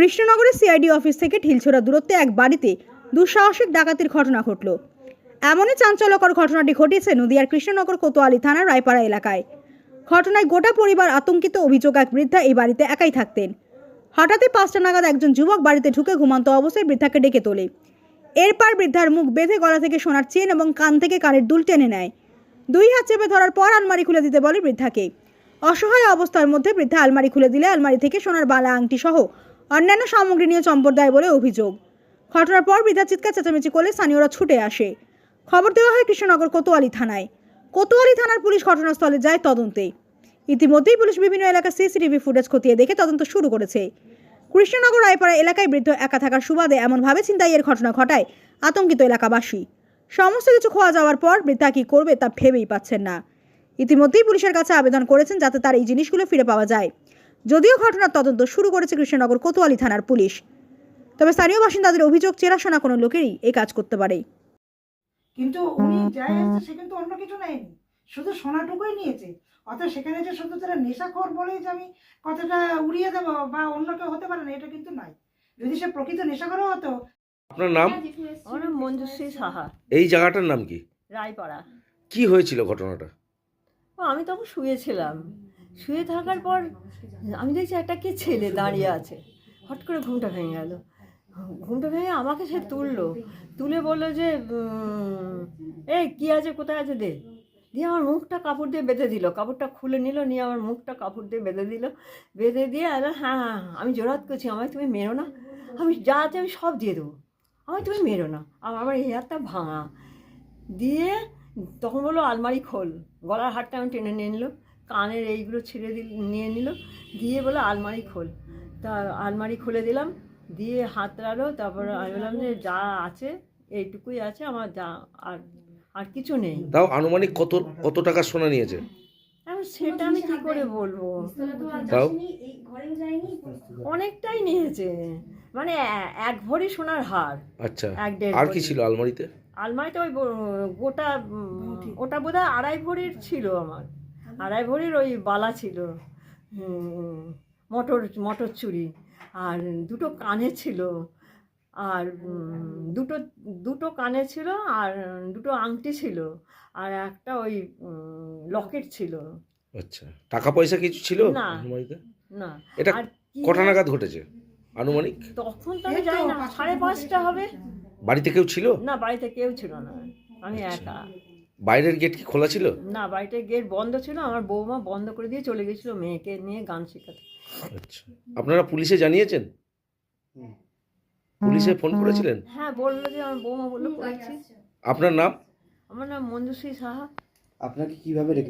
কৃষ্ণনগরের CID office থেকে ঢিলছোড়া দূরত্বে এক বাড়িতে দুঃসাহসিক ডাকাতির ঘটনা ঘটল। এমনই চাঞ্চল্যকর ঘটনাটি ঘটেছে নদিয়ার কৃষ্ণনগর কোতোয়ালি থানার রায়পাড়া এলাকায়। ঘটনায় গোটা পরিবার আতঙ্কিত, অভিযোগ এক বৃদ্ধা এই বাড়িতে একাই থাকতেন। হঠাৎই পাঁচটা নাগাদ একজন যুবক বাড়িতে ঢুকে ঘুমান্ত অবস্থায় বৃদ্ধাকে ডেকে তোলে। এরপর বৃদ্ধার মুখ বেঁধে গলা থেকে সোনার চেন এবং কান থেকে কানের দুল টেনে নেয়। দুই হাত চেপে ধরার পর আলমারি খুলে দিতে বলে বৃদ্ধাকে। অসহায় অবস্থার মধ্যে বৃদ্ধা আলমারি খুলে দিলে আলমারি থেকে সোনার বালা, আংটি সহ অন্যান্য সামগ্রী নিয়ে চম্পট দেয় বলে অভিযোগ। ঘটনার পর বৃদ্ধা চিৎকার চেঁচামেচি করলে স্থানীয়রা ছুটে আসে। খবর দেওয়া হয় কৃষ্ণনগর কোতোয়ালি থানায়। কোতোয়ালি থানার পুলিশ ঘটনাস্থলে যায় তদন্তে। ইতিমধ্যেই পুলিশ বিভিন্ন এলাকার সিসিটিভি ফুটেজ খতিয়ে দেখে তদন্ত শুরু করেছে। কৃষ্ণনগর রায়পাড়া এলাকায় বৃদ্ধ একা থাকার সুবাদে এমনভাবে ছিনতাইয়ের ঘটনা ঘটায় আতঙ্কিত এলাকাবাসী। সমস্ত কিছু খোয়া যাওয়ার পর বৃদ্ধা কী করবে তা ভেবেই পাচ্ছেন না। ইতিমধ্যেই পুলিশের কাছে আবেদন করেছেন যাতে তার এই জিনিসগুলো ফিরে পাওয়া যায়। যদিও ঘটনার তদন্ত শুরু করেছে কৃষ্ণনগর কোতোয়ালি থানার পুলিশ। তবে স্থানীয় বাসিন্দাদের অভিযোগ চেনাশোনা কোনো লোকেরই এই কাজ করতে পারে। কিন্তু উনি যাই এসেছে সে কিন্তু অন্য কিছু নেয়নি। শুধু সোনাটুকুই নিয়েছে। অত সেখানে যে শুধু তারা নেশাখোর বলেই যে আমি কথাটা উড়িয়ে দেবো বা অন্য কেউ হতে পারে না এটা কিন্তু নয়। যদি সে প্রকৃত নেশাখোরও হতো আপনার নাম? আমার নাম মঞ্জুশ্রী সাহা। এই জায়গাটার নাম কি? রায়পাড়া। কি হয়েছিল ঘটনাটা? ও আমি তখন শুয়েছিলাম। শুয়ে থাকার পর আমি দেখছি একটা কি ছেলে দাঁড়িয়ে আছে। হট করে ঘুমটা ভেঙে গেল। ঘুমটা ভেঙে আমাকে সে তুললো। তুলে বলল যে এই কী আছে? কোথায় আছে দে? দিয়ে আমার মুখটা কাপড় দিয়ে বেঁধে দিল। কাপড়টা খুলে নিল নিয়ে আমার মুখটা কাপড় দিয়ে বেঁধে দিল। বেঁধে দিয়ে আলো হ্যাঁ হ্যাঁ হ্যাঁ, আমি জোরাত করছি আমায় তুমি মেরো না। আমি যা আছে আমি সব দিয়ে দেবো। আমায় তুমি মেরো না। আমার আমার এই হাতটা ভাঙা। দিয়ে তখন বলল আলমারি খোল। গলার হাটটা আমি টেনে নিয়ে নিল। কানের এইগুলো ছিঁড়ে দিল নিয়ে নিল দিয়ে বলল আলমারি খোল। তা আলমারি খুলে দিলাম দিয়ে হাত রাখল তারপর আমি বললাম যে যা আছে এইটুকুই আছে আমার যা আর আর কিছু নেই। তাও আনুমানিক কত কত টাকা সোনা নিয়েছে? সেটা আমি কী করে বলব? তাও? অনেকটাই নিয়েছে। মানে এক ভরি সোনার হার। আচ্ছা এক দেড় আর কি ছিল আলমারিতে? আলমারিতে ওই গোটা ওটা বোধহয় আড়াই ভরির ছিল আমার। আড়াই ভরির ওই বালা ছিল মটর মটর চুড়ি আর দুটো কানে ছিল আর দুটো দুটো কানে ছিল আর দুটো আংটি ছিল। আর একটা ওই লকেট ছিল। আচ্ছা টাকা পয়সা কিছু ছিল না। না। এটা কটা নাগাদ ঘটেছে আনুমানিক? তখন তো আমি জানি না সাড়ে পাঁচটা হবে। বাড়িতে কেউ ছিল? না বাড়িতে কেউ ছিল না আমি একা। বাইরের গেট কি খোলা ছিল? না বাইরের গেট বন্ধ ছিল। আমার বৌমা বন্ধ করে দিয়ে চলে গেছিল মেয়েকে নিয়ে গান শেখাতে। আচ্ছা। আপনারা পুলিশে জানিয়েছেন? পুলিশে ফোন করেছিলেন? হ্যাঁ বলল যে আমার বৌমা বলল করেছি। আপনার নাম? আমার নাম মঞ্জুশ্রী সাহা। আপনাকে কীভাবে রেখে